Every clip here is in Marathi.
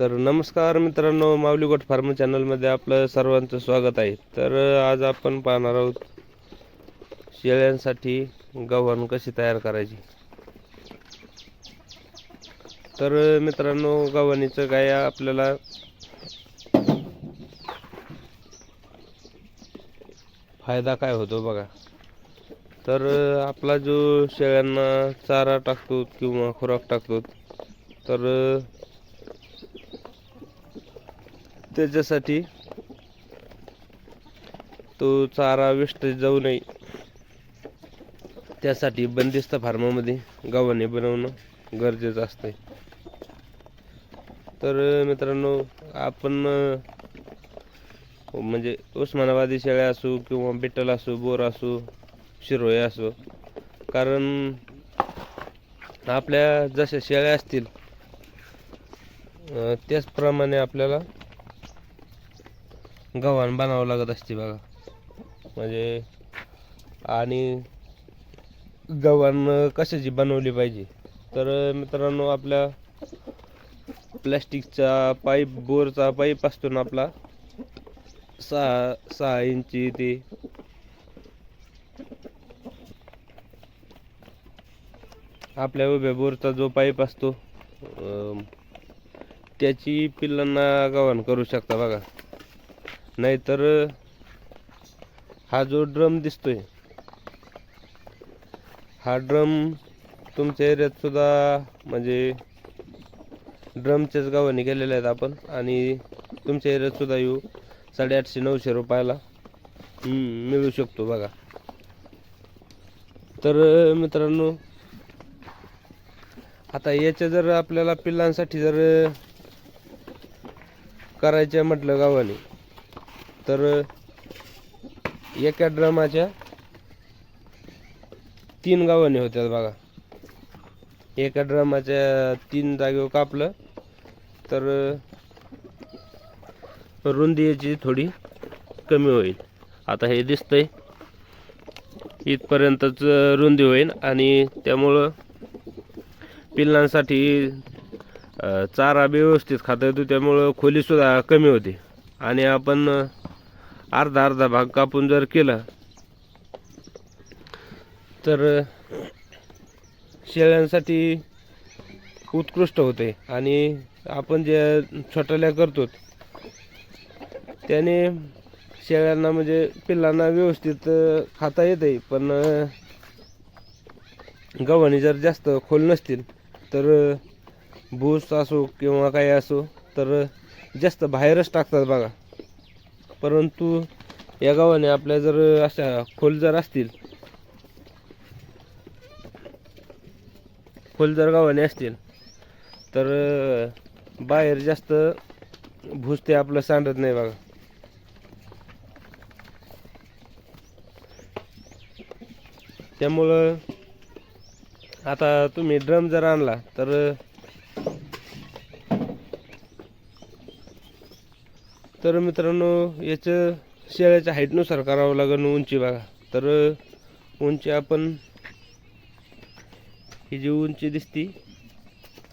तर नमस्कार मित्रांनो माऊली गोट फार्म चॅनलमध्ये आपलं सर्वांचं स्वागत आहे. तर आज आपण पाहणार आहोत शेळ्यांसाठी गव्हाण कशी तयार करायची. तर मित्रांनो गव्हाणीचं काय आपल्याला फायदा काय होतो बघा. तर आपला जो शेळ्यांना चारा टाकतो किंवा खुराक टाकतो तर त्याच्यासाठी तो चारा वेस्टेज जाऊ नये. त्यासाठी बंदिस्त फार्मामध्ये गव्हाणे बनवणं गरजेचं असते तर मित्रांनो आपण म्हणजे उस्मानाबादी शेळ्या असो किंवा बिट्टल असो बोर असो शिरोळे असो कारण आपल्या जशा शेळ्या असतील त्याचप्रमाणे आपल्याला गव्हाण बनावं लागत असते बघा. म्हणजे आणि गव्हाण कशाची बनवली पाहिजे? तर मित्रांनो आपल्या प्लॅस्टिकचा पाईप बोरचा पाईप असतो ना आपला सहा सहा इंची ते आपल्या उभ्या बोरचा जो पाईप असतो त्याची पिल्लांना गव्हाण करू शकता बघा. नाहीतर हा जो ड्रम दिसतोय हा ड्रम तुमच्या एरियात सुद्धा म्हणजे ड्रमच्याच गावाने गेलेले आहेत आपण आणि तुमच्या एरियात सुद्धा येऊ साडेआठशे नऊशे रुपयाला मिळू शकतो बघा. तर मित्रांनो आता याच्या जर आपल्याला पिल्लांसाठी जर करायचं म्हटलं गावाने तर एका ड्रमाच्या तीन गावाने होत्यात बघा. एका ड्रमाच्या तीन जागेवर कापलं तर रुंदीची थोडी कमी होईल. आता हे दिसतंय इथपर्यंतच रुंदी होईल आणि त्यामुळं पिल्लांसाठी चारा व्यवस्थित खाता येतो त्यामुळं खोलीसुद्धा कमी होते. आणि आपण अर्धा अर्धा भाग कापून जर केला तर शेळ्यांसाठी उत्कृष्ट होते. आणि आपण जे छोटाल्या करतो त्याने शेळ्यांना म्हणजे पिल्लांना व्यवस्थित खाता येते. पण गव्हाणी जर जास्त खोल नसतील तर भूस असो किंवा काही असो तर जास्त बाहेरच टाकतात बघा. परंतु या गावाने आपल्या जर अशा खोल जर असतील खोल जर गावाने असतील तर बाहेर जास्त भूज ते आपलं सांडत नाही बघा. त्यामुळं आता तुम्ही ड्रम जर आणला तर तर मित्रांनो याचं शेळ्याच्या हाईटनुसार करावं लागेल उंची बघा. तर उंची आपण ही जी उंची दिसती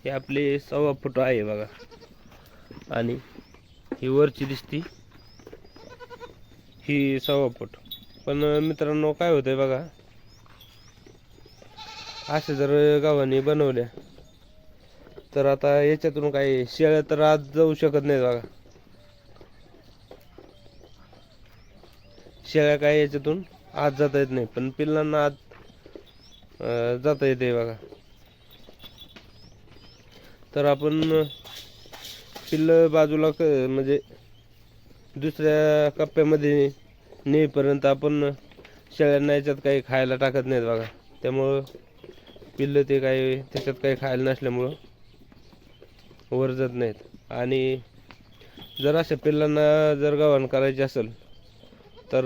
ही आपली सव्वा फूट आहे बघा. आणि ही वरची दिसती ही सव्वा फूट. पण मित्रांनो काय होतंय बघा. असे जर गावाने बनवल्या तर आता याच्यातून काही शेळ्या तर आज जाऊ शकत नाहीत बघा. शेळ्या काय याच्यातून? आत जाता येत नाही. पण पिल्लांना आत जाता येते बघा. तर आपण पिल्लं बाजूला क म्हणजे दुसऱ्या कप्प्यामध्ये नेईपर्यंत आपण शेळ्यांना याच्यात काही खायला टाकत नाहीत बघा. त्यामुळं पिल्लं ते काही त्याच्यात काही खायला नसल्यामुळं वर जात नाहीत. आणि जर अशा पिल्लांना जर गव्हाण करायची असेल तर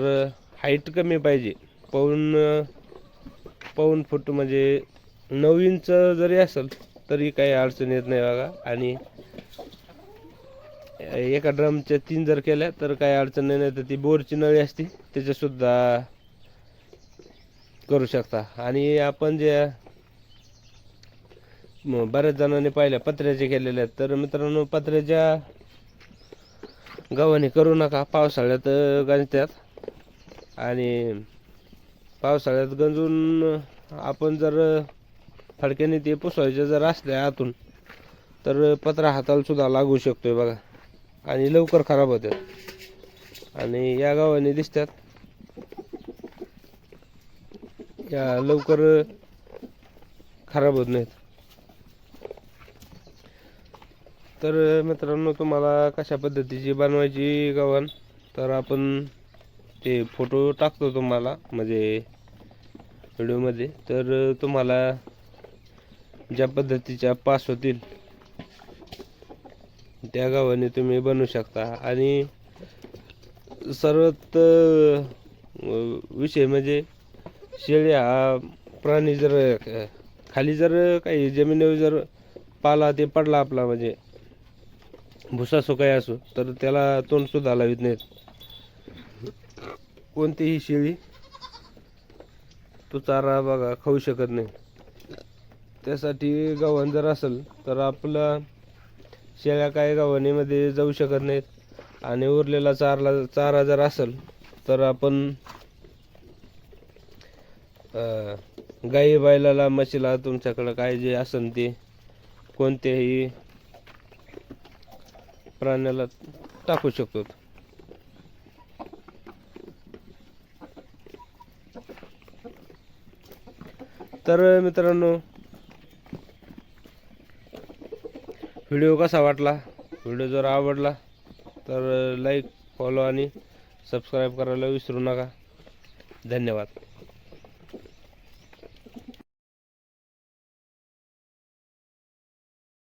हाईट कमी पाहिजे. पाऊन पाऊन फूट म्हणजे नऊ इंच जरी असेल तरी काही अडचण येत नाही बघा. आणि एका ड्रमच्या तीन जर केल्या तर काही अडचण नाही नाही तर ती बोरची नळी असते त्याच्यासुद्धा करू शकता. आणि आपण जे बऱ्याच जणांनी पाहिल्या पत्र्याचे केलेल्या आहेत. तर मित्रांनो पत्र्याच्या गव्हाणी करू नका पावसाळ्यात अं, आणि पावसाळ्यात गंजून आपण जर फडक्याने ते पुसवायचे जर असल्या आतून तर पत्रा हाताला सुद्धा लागू शकतोय बघा. आणि लवकर खराब होतात आणि या गावाने दिसतात. या लवकर खराब होत नाहीत. तर मित्रांनो तुम्हाला कशा पद्धतीची बनवायची गव्हाण तर आपण ते फोटो टाकतो तुम्हाला म्हणजे व्हिडिओमध्ये. तर तुम्हाला ज्या पद्धतीच्या पास होतील त्या गावाने तुम्ही बनवू शकता. आणि सर्वात विषय म्हणजे शेळी हा प्राणी जर खाली जर काही जमिनीवर जर पाला ते पडला आपला म्हणजे भुसा सुकाय असो तर त्याला तोंडसुद्धा लावित नाहीत. कोणतीही शेळी तो चारा बघा खाऊ शकत नाही. त्यासाठी गव्हाण जर असेल तर आपला शेळ्या काय गव्हाणीमध्ये जाऊ शकत नाहीत. आणि उरलेला चारला चारा जर असेल तर आपण गाई बैलाला म्हशीला तुमच्याकडं काय जे असेल ते कोणत्याही प्राण्याला टाकू शकतो. तर मित्रांनो व्हिडिओ कसा वाटला? व्हिडिओ जर आवडला तर लाईक फॉलो आणि सबस्क्राईब करायला विसरू नका. धन्यवाद.